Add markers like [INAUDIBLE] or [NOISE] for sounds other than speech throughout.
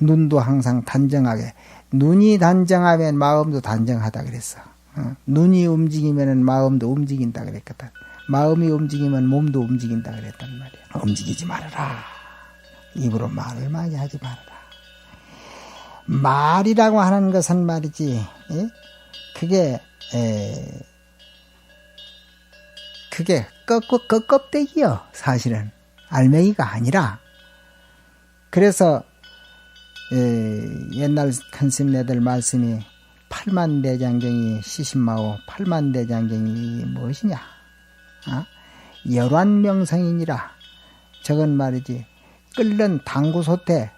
눈도 항상 단정하게 눈이 단정하면 마음도 단정하다 그랬어. 어? 눈이 움직이면 마음도 움직인다 그랬거든. 마음이 움직이면 몸도 움직인다 그랬단 말이야. 움직이지 말아라. 입으로 말을 많이 하지 말아라. 말이라고 하는 것은 말이지, 예? 그게, 에, 그게 껍, 껍, 껍데기요, 사실은. 알맹이가 아니라. 그래서, 에, 옛날 큰 스님네들 말씀이 팔만 대장경이 시신마오 팔만 대장경이 무엇이냐? 어? 열환명성이니라. 저건 말이지. 끓는 당구솥에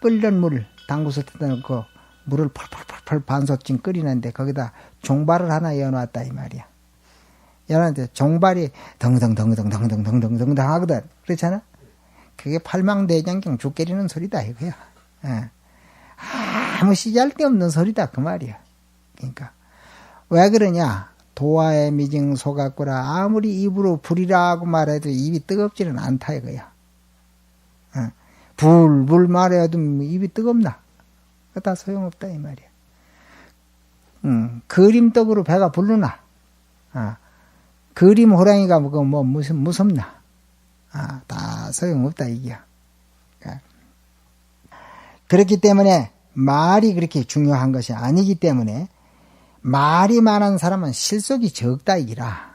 끓는 물 당구솥에 넣고 물을 펄펄펄펄 반솥쯤 끓이는데 거기다 종발을 하나 여놨다 이 말이야. 여놨는데 종발이 덩덩덩덩덩덩덩덩덩덩 하거든. 그렇잖아? 그게 팔망대장경 죽 깨리는 소리다 이거야. 예. 아무 시잘데없는 소리다 그 말이야. 그러니까 왜 그러냐? 도화의 미징 소각구라 아무리 입으로 불이라고 말해도 입이 뜨겁지는 않다 이거야. 어. 불불 말해도 입이 뜨겁나? 다 소용없다 이 말이야. 음, 그림떡으로 배가 부르나? 아, 그림 호랑이가 뭐, 뭐 무슨 무섭나? 아, 다 소용없다 이게야. 그러니까 그렇기 때문에 말이 그렇게 중요한 것이 아니기 때문에 말이 많은 사람은 실속이 적다 이기라.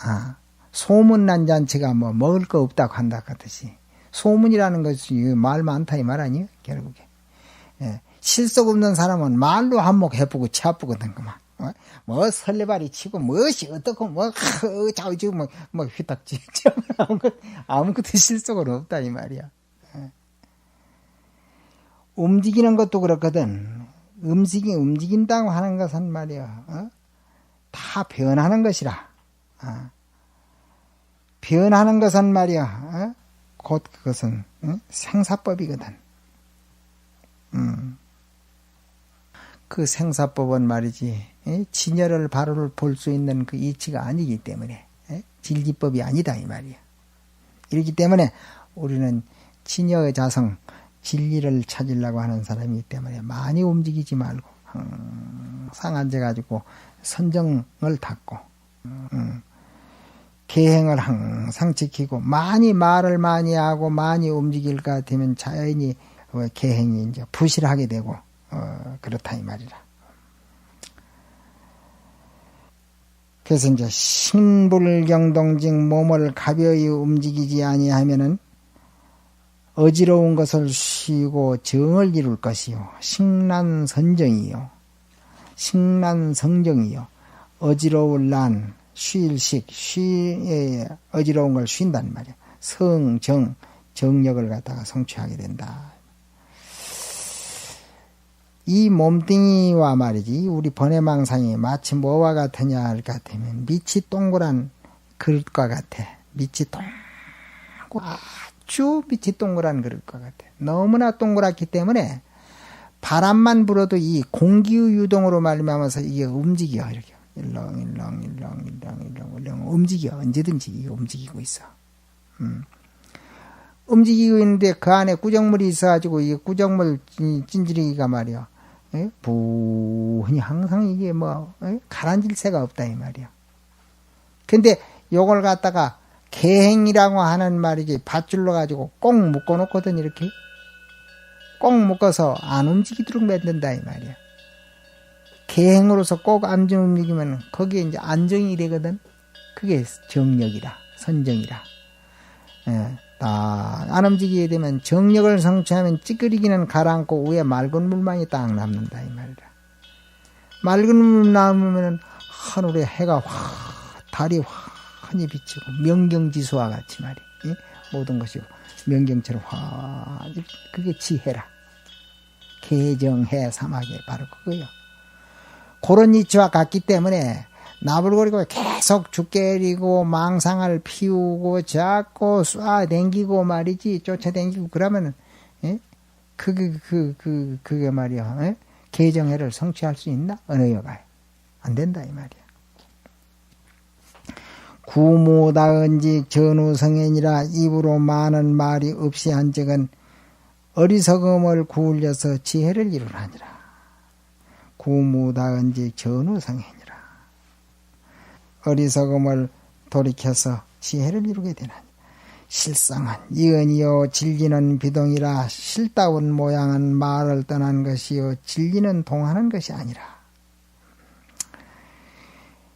아, 소문난 잔치가 뭐 먹을 거 없다고 한다 하듯이 소문이라는 것이 말 많다 이 말 아니에요 결국에. 예, 실속 없는 사람은 말로 한몫 해보고 치아프거든 그만. 어? 뭐 설레발이 치고 무엇이 어떻고 뭐 자우지고 뭐, 뭐 휘딱지 아무것 [LAUGHS] 아무것도 실속은 없다 이 말이야. 움직이는 것도 그렇거든. 음식이 움직인다고 하는 것은 말이야. 어? 다 변하는 것이라. 어? 변하는 것은 말이야. 어? 곧 그것은 어? 생사법이거든. 음. 그 생사법은 말이지 에? 진열을 바로를 볼 수 있는 그 이치가 아니기 때문에 에? 진리법이 아니다 이 말이야. 이렇기 때문에 우리는 진여의 자성 진리를 찾으려고 하는 사람이기 때문에 많이 움직이지 말고 항상 앉아가지고 선정을 닦고 음, 계행을 항상 지키고 많이 말을 많이 하고 많이 움직일 것 같으면 자연히 계행이 이제 부실하게 되고 어, 그렇다 이 말이라. 그래서 이제 신불경동직 몸을 가벼이 움직이지 아니하면은 어지러운 것을 쉬고 정을 이룰 것이요. 식난 선정이요. 식난 성정이요. 어지러울 난, 쉴식, 쉬, 어지러운 걸 쉰단 말이야. 성 정, 정력을 갖다가 성취하게 된다. 이 몸뚱이와 말이지, 우리 번외망상이 마치 뭐와 같으냐 할것 같으면, 밑이 동그란 그릇과 같아. 밑이 동그란 아주 빛이 동그란 그릇과 같아. 너무나 동그랗기 때문에 바람만 불어도 이 공기의 유동으로 말미암아서 이게 움직여 이렇게 일렁 일렁 일렁 일렁 일렁 일렁 움직여 언제든지 이게 움직이고 있어. 음. 움직이고 있는데 그 안에 구정물이 있어가지고 이 구정물 찐질이가 말이야. 에? 부흔히 항상 이게 뭐 에? 가라앉을 새가 없다 이 말이야. 근데 요걸 갖다가 개행이라고 하는 말이지 밧줄로 가지고 꼭 묶어 놓거든 이렇게 꼭 묶어서 안 움직이도록 만든다 이 말이야. 개행으로서 꼭안 움직이면 거기에 이제 안정이 되거든. 그게 정력이라 선정이라. 예, 딱안 움직이게 되면 정력을 성취하면 찌그리기는 가라앉고 위에 맑은 물만이 딱 남는다 이 말이라. 맑은 물 남으면 하늘에 해가 확 달이 확 환히 비치고 명경지수와 같이 말이 예? 모든 것이 명경처럼 화 그게 지혜라 개정해 사막에 바로 그거요. 그런 이치와 같기 때문에 나불거리고 계속 죽게리고 망상을 피우고 잡고 쏴댕기고 말이지 쫓아댕기고 그러면은 예? 그게 그, 그, 그게 말이야 예? 개정해를 성취할 수 있나 어느 여가에 안 된다 이 말이야. 구모다은지 전우성현이라 입으로 많은 말이 없이 한 적은 어리석음을 구울려서 지혜를 이루라니라. 구무다은지 전우성행이라. 어리석음을 돌이켜서 지혜를 이루게 되나니. 실상은 이은이요 진리는 비동이라 실다운 모양은 말을 떠난 것이요 진리는 동하는 것이 아니라.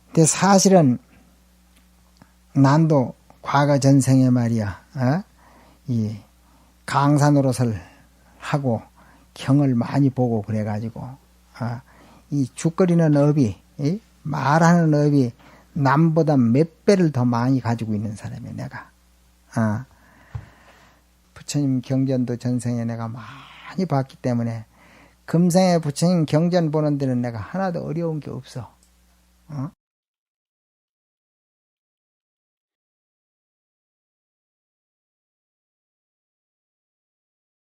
근데 사실은 난도 과거 전생에 말이야, 어? 이 노릇을 하고 경을 많이 보고 그래가지고 어? 이 죽거리는 업이 이? 말하는 업이 남보다 몇 배를 더 많이 가지고 있는 사람이야 내가. 어. 부처님 경전도 전생에 내가 많이 봤기 때문에 금생에 부처님 경전 보는 데는 내가 하나도 어려운 게 없어. 어?